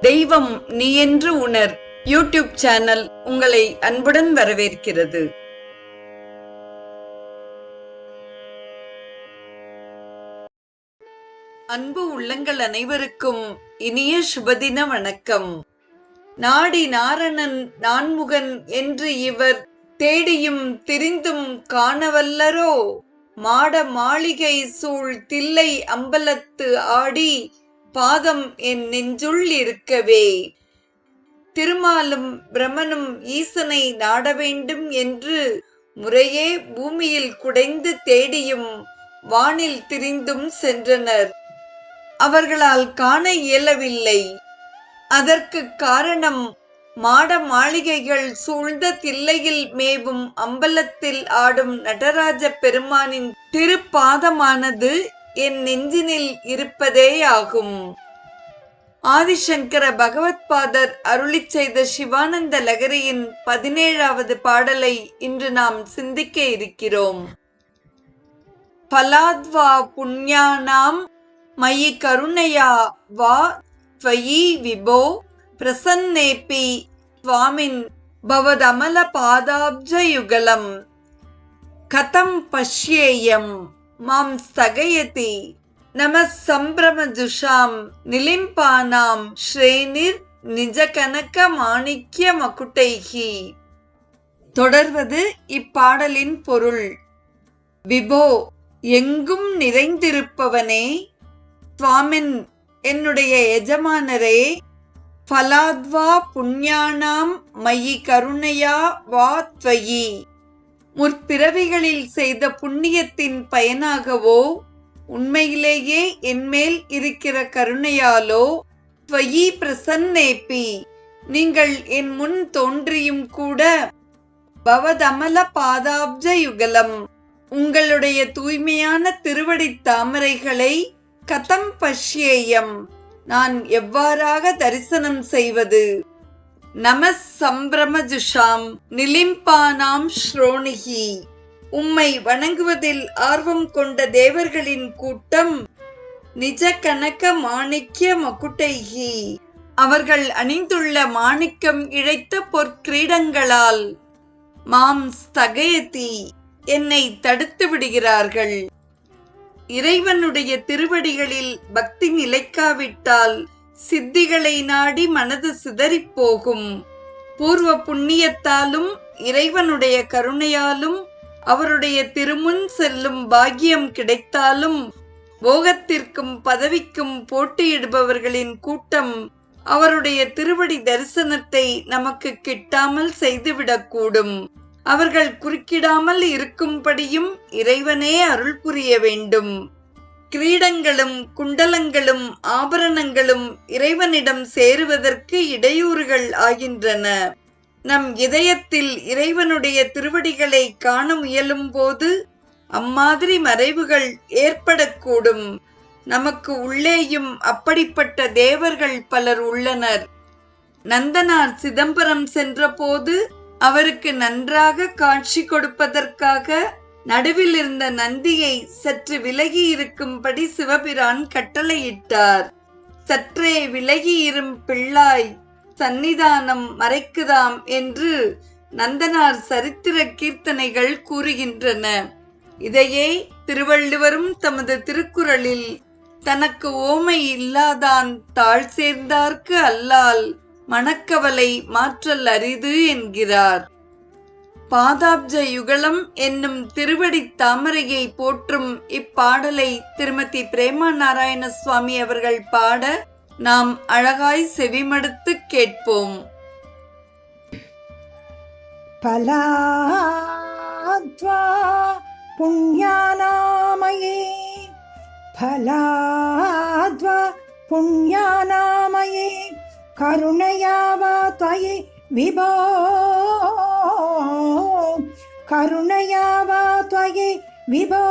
தெய்வம் நீ என்று உணர். யூடியூப் சேனல் உங்களை அன்புடன் வரவேற்கிறது. அன்பு உள்ளங்கள் அனைவருக்கும் இனிய சுபதின வணக்கம். நாடி நாரணன் நான்முகன் என்று இவர் தேடியும் திரிந்தும் காணவல்லரோ? மாட மாளிகை சூழ் தில்லை அம்பலத்து ஆடி பாதம் என் நெஞ்சுள் இருக்கவே. திருமாலும் பிரமனும் ஈசனை நாட வேண்டும் என்று முறையே பூமியில் குடைந்து தேடியும் வானில் திரிந்தும் சென்றனர். அவர்களால் காண இயலவில்லை. அதற்கு காரணம் மாட மாளிகைகள் சூழ்ந்த தில்லையில் மேவும் அம்பலத்தில் ஆடும் நடராஜ பெருமானின் திருப்பாதமானது என் நெஞ்சினில் இருப்பதேயாகும். ஆதிசங்கர பகவத்பாதர் அருளி செய்த சிவானந்த லகரியின் பதினேழாவது பாடலை இன்று நாம் சிந்திக்க இருக்கிறோம். பலாத்வா புண்ணியானாம் மயி கருணையா வா ஸ்வயி விபோ பிரசன்னேபி சுவாமின் பவதமல பாதாப்ஜயுகலம் கதம் பஷ்யேயம். மாம் ஸ்தகயதி நம சம்பிரமஜுஷாம் நிலிம்பானாம் ஸ்ரேனிர் நிஜகனக மாணிக்கிய மகுட்டைகி தொடர்வது இப்பாடலின் பொருள். விபோ எங்கும் நிறைந்திருப்பவனே சுவாமின் என்னுடைய எஜமானரே ஃபலாத்வா புண்ணியானாம் மயி கருணையா வா துவயி. முற்பிறவிகளில் செய்த புண்ணியத்தின் பயனாகவோ உண்மையிலேயே என்மேல் இருக்கிற கருணையாலோ துவயி பிரசன்னேபி. நீங்கள் என் முன் தோன்றியும் கூட பவதமல பாதாப்ஜ யுகலம். உங்களுடைய தூய்மையான திருவடித் தாமரைகளை கதம் பஷ்யேயம். நான் எவ்வாறாக தரிசனம் செய்வது? நம சம்பிரமஜுஷாம் நிலிம்பானாம் ஸ்ரோணிகி. உம்மை வணங்குவதில் ஆர்வம் கொண்ட தேவர்களின் கூட்டம் நிஜ கனக மாணிக்க மகுட்டைகி. அவர்கள் அணிந்துள்ள மாணிக்கம் இழைத்த பொற்கிரீடங்களால் மாம் ஸ்தகயதி என்னை தடுத்து விடுகிறார்கள். இறைவனுடைய திருவடிகளில் பக்தி நிலைக்காவிட்டால் சித்திகளை நாடி மனது சிதறிப்போகும் பூர்வ புண்ணியத்தாலும் இறைவனுடைய கருணையாலும் அவருடைய திருமுன் செல்லும் பாக்கியம் கிடைத்தாலும் போகத்திற்கும் பதவிக்கும் போட்டியிடுபவர்களின் கூட்டம் அவருடைய திருவடி தரிசனத்தை நமக்கு கிட்டாமல் செய்துவிடக்கூடும். அவர்கள் குறுக்கிடாமல் இருக்கும்படியும் இறைவனே அருள் புரிய வேண்டும். கிரீடங்களும் குண்டலங்களும் ஆபரணங்களும் இறைவனிடம் சேருவதற்கு இடையூறுகள் ஆகின்றன. நம் இதயத்தில் இறைவனுடைய திருவடிகளை காண முயலும் போது அம்மாதிரி மறைவுகள் ஏற்படக்கூடும். நமக்கு உள்ளேயும் அப்படிப்பட்ட தேவர்கள் பலர் உள்ளனர். நந்தனார் சிதம்பரம் சென்றபோது அவருக்கு நன்றாக காட்சி கொடுப்பதற்காக நடுவில் இருந்த நந்தியை சற்று விலகி இருக்கும்படி சிவபிரான் கட்டளையிட்டார். சற்றே விலகி இரும் பிள்ளாய் சந்நிதானம் மறைக்குதாம் என்று நந்தனார் சரித்திர கீர்த்தனைகள் கூறுகின்றன. இதையே திருவள்ளுவரும் தமது திருக்குறளில் தனக்கு ஓமை இல்லாதான் தாழ் சேர்ந்தார்க்கு அல்லால் மணக்கவலை மாற்றல் அரிது என்கிறார். பாதாப்ஜ யுகலம் என்னும் திருவடி தாமரையை போற்றும் இப்பாடலை திருமதி பிரேமா நாராயண சுவாமி அவர்கள் பாட நாம் அழகாய் செவிமடுத்து கேட்போம். பலாத்வா புண்ணியானாமயே பலாத்வா புண்ணியானாமயே கருணையாவா துவயே विभो करुणया वा त्वयि विभो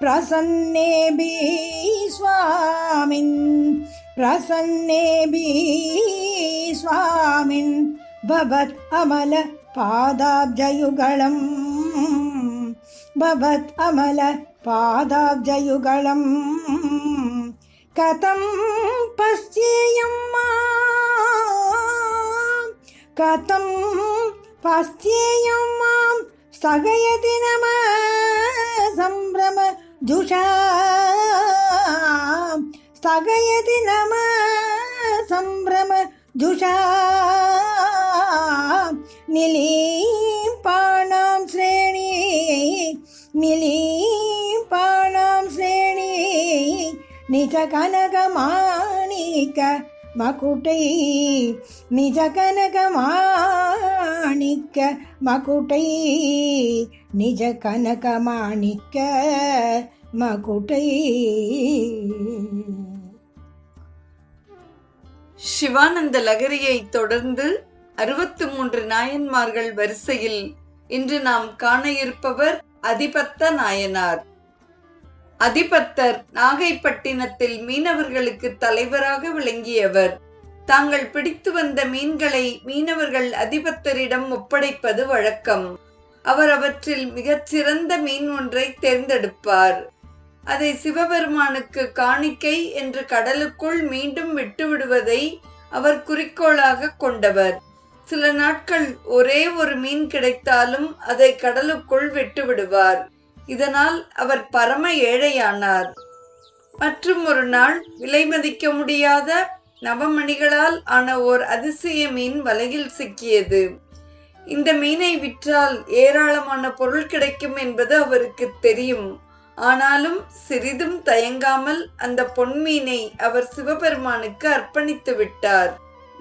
प्रसन्नेभि स्वामिन् प्रसन्नेभि स्वामिन् भवत् अमल पादाब्जयुगळम् भवत् अमल पादाब्जयुगळम् कथं पश्येयं मां കഥം പാശ്ചേയം മാം സഹയതി നമ സംഭ്രമ ജുഷാ സഹയതി നമ സംഭ്രമ നിലീം നിലീപാണാം ശ്രേണി നിലീം നിലീപാണാം ശ്രേണി നിജ കനകമാണിക്ക மகுட்டை நிஜ கனகமாணிக்க மகுட்டை நிஜ கனகமாணிக்க மகுட்டை. சிவானந்த லகரியை தொடர்ந்து அறுபத்து மூன்று நாயன்மார்கள் வரிசையில் இன்று நாம் காண இருப்பவர் அதிபத்த நாயனார். அதிபத்தர் நாகைப்பட்டினத்தில் மீனவர்களுக்கு தலைவராக விளங்கியவர். தாங்கள் பிடித்து வந்த மீன்களை மீனவர்கள் அதிபத்தரிடம் ஒப்படைப்பது வழக்கம். அவர் அவற்றில் மிகச்சிறந்த மீன் ஒன்றை தேர்ந்தெடுப்பார். அதை சிவபெருமானுக்கு காணிக்கை என்று கடலுக்குள் மீண்டும் விட்டுவிடுவதை அவர் குறிக்கோளாக கொண்டவர். சில நாட்கள் ஒரே ஒரு மீன் கிடைத்தாலும் அதை கடலுக்குள் விட்டுவிடுவார். இதனால் அவர் பரம ஏழையானார். மற்றும் ஒரு நாள் விலை மதிக்க முடியாத நவமணிகளால் ஆன ஓர் அதிசய மீன் வலையில் சிக்கியது. இந்த மீனை விற்றால் ஏராளமான பொருள் கிடைக்கும் என்பது அவருக்கு தெரியும். ஆனாலும் சிறிதும் தயங்காமல் அந்த பொன்மீனை அவர் சிவபெருமானுக்கு அர்ப்பணித்து விட்டார்.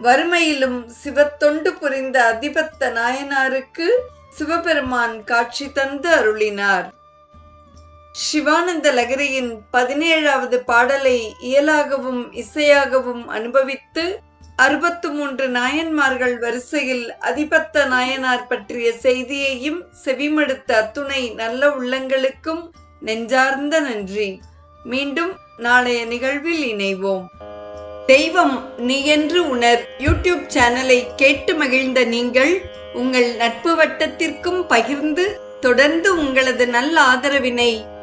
வறுமையிலும் சிவத்தொண்டு புரிந்த அதிபத்த நாயனாருக்கு சிவபெருமான் காட்சி தந்து அருளினார். சிவானந்த லகரியின் பதினேழாவது பாடலை இயலாகவும் இசையாகவும் அனுபவித்து அறுபத்து மூன்று நாயன்மார்கள் வரிசையில் அதிபத்த நாயனார் பற்றிய செய்தியையும் செவிமடுத்த அத்துணை நல்ல உள்ளங்களுக்கும் நெஞ்சார்ந்த நன்றி. மீண்டும் நாளைய நிகழ்வில் இணைவோம். தெய்வம் நீ என்று உணர் யூடியூப் சேனலை கேட்டு மகிழ்ந்த நீங்கள் உங்கள் நட்பு வட்டத்திற்கும் பகிர்ந்து தொடர்ந்து உங்களது நல்ல ஆதரவினை